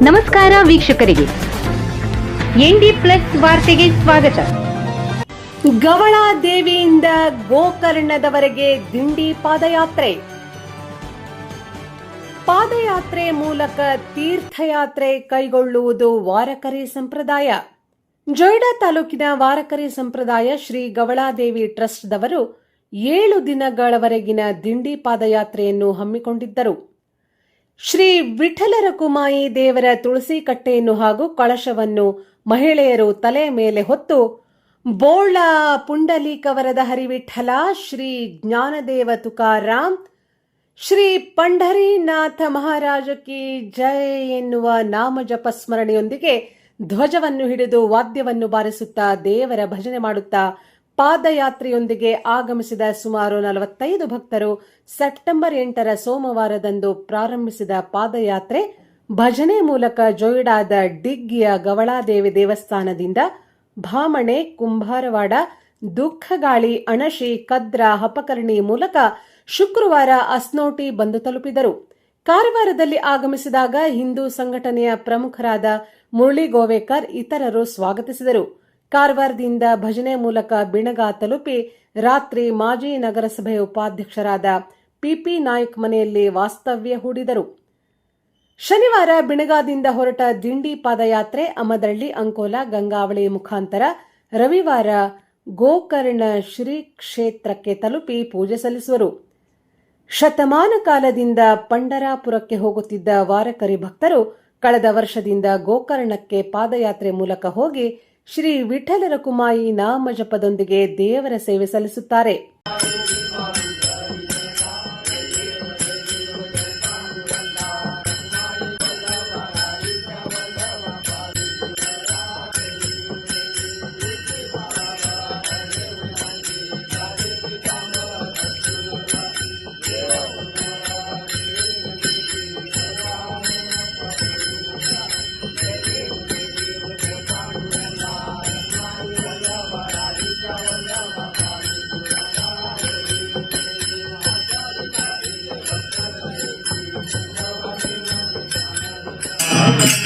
ನಮಸ್ಕಾರ ವೀಕ್ಷಕರಿಗೆ. ND plus ವಾರ್ತೆಗೆ ಸ್ವಾಗತ. ಗವಳ ದೇವಿಯಿಂದ ಗೋಕರ್ಣದವರೆಗೆ ದಿಂಡಿ ಪಾದಯಾತ್ರೆ. ಪಾದಯಾತ್ರೆ ಮೂಲಕ ತೀರ್ಥಯಾತ್ರೆ ಕೈಗೊಳ್ಳುವುದು ವಾರಕರಿ ಸಂಪ್ರದಾಯ. ಜೊಯ್ಡಾ ತಾಲೂಕಿನ ವಾರಕರಿ ಸಂಪ್ರದಾಯ ಶ್ರೀ ಗವಳಾದೇವಿ ಟ್ರಸ್ಟ್ದವರು ಏಳು ದಿನಗಳವರೆಗಿನ ದಿಂಡಿ ಪಾದಯಾತ್ರೆಯನ್ನು ಹಮ್ಮಿಕೊಂಡಿದ್ದರು. ಶ್ರೀ ವಿಠಲರ ಕುಮಾಯಿ ದೇವರ ತುಳಸಿ ಕಟ್ಟೆಯನ್ನು ಹಾಗೂ ಕಳಶವನ್ನು ಮಹಿಳೆಯರು ತಲೆ ಮೇಲೆ ಹೊತ್ತು ಬೋಳ ಪುಂಡಲೀಕವರದ ಹರಿವಿಠಲ ಶ್ರೀ ಜ್ಞಾನದೇವ ತುಕಾರಾಮ್, ಶ್ರೀ ಪಂಢರೀನಾಥ ಮಹಾರಾಜ ಕಿ ಜಯ ಎನ್ನುವ ನಾಮಜಪ ಸ್ಮರಣೆಯೊಂದಿಗೆ ಧ್ವಜವನ್ನು ಹಿಡಿದು ವಾದ್ಯವನ್ನು ಬಾರಿಸುತ್ತಾ ದೇವರ ಭಜನೆ ಮಾಡುತ್ತಾ ಪಾದಯಾತ್ರೆಯೊಂದಿಗೆ ಆಗಮಿಸಿದ ಸುಮಾರು ನಲವತ್ತೈದು ಭಕ್ತರು ಸೆಪ್ಟೆಂಬರ್ ಎಂಟರ ಸೋಮವಾರದಂದು ಪ್ರಾರಂಭಿಸಿದ ಪಾದಯಾತ್ರೆ ಭಜನೆ ಮೂಲಕ ಜೊಯಿಡಾದ ಡಿಗ್ಗಿಯ ಗವಳಾದೇವಿ ದೇವಸ್ಥಾನದಿಂದ ಭಾಮಣೆ, ಕುಂಭಾರವಾಡ, ದುಃಖಗಾಳಿ, ಅಣಶಿ, ಕದ್ರ, ಹಪಕರ್ಣಿ ಮೂಲಕ ಶುಕ್ರವಾರ ಅಸ್ನೋಟಿ ಬಂದು ತಲುಪಿದರು. ಕಾರವಾರದಲ್ಲಿ ಆಗಮಿಸಿದಾಗ ಹಿಂದೂ ಸಂಘಟನೆಯ ಪ್ರಮುಖರಾದ ಮುರಳಿ ಗೋವೇಕರ್ ಇತರರು ಸ್ವಾಗತಿಸಿದರು. ಕಾರವಾರದಿಂದ ಭಜನೆ ಮೂಲಕ ಬಿಣಗ ತಲುಪಿ ರಾತ್ರಿ ಮಾಜಿ ನಗರಸಭೆ ಉಪಾಧ್ಯಕ್ಷರಾದ ಪಿಪಿ ನಾಯಕ್ ಮನೆಯಲ್ಲಿ ವಾಸ್ತವ್ಯ ಹೂಡಿದರು. ಶನಿವಾರ ಬಿಣಗಾದಿಂದ ಹೊರಟ ದಿಂಡಿ ಪಾದಯಾತ್ರೆ ಅಮದಳ್ಳಿ, ಅಂಕೋಲ, ಗಂಗಾವಳಿ ಮುಖಾಂತರ ರವಿವಾರ ಗೋಕರ್ಣ ಶ್ರೀ ಕ್ಷೇತ್ರಕ್ಕೆ ತಲುಪಿ ಪೂಜೆ ಸಲ್ಲಿಸುವರು. ಶತಮಾನ ಕಾಲದಿಂದ ಪಂಡರಾಪುರಕ್ಕೆ ಹೋಗುತ್ತಿದ್ದ ವಾರಕರಿ ಭಕ್ತರು ಕಳೆದ ವರ್ಷದಿಂದ ಗೋಕರ್ಣಕ್ಕೆ ಪಾದಯಾತ್ರೆ ಮೂಲಕ ಹೋಗಿ ಶ್ರೀ ವಿಠಲರ ಕುಮಾಯಿ ನಾಮಜಪದೊಂದಿಗೆ ದೇವರ ಸೇವೆ ಸಲ್ಲಿಸುತ್ತಾರೆ.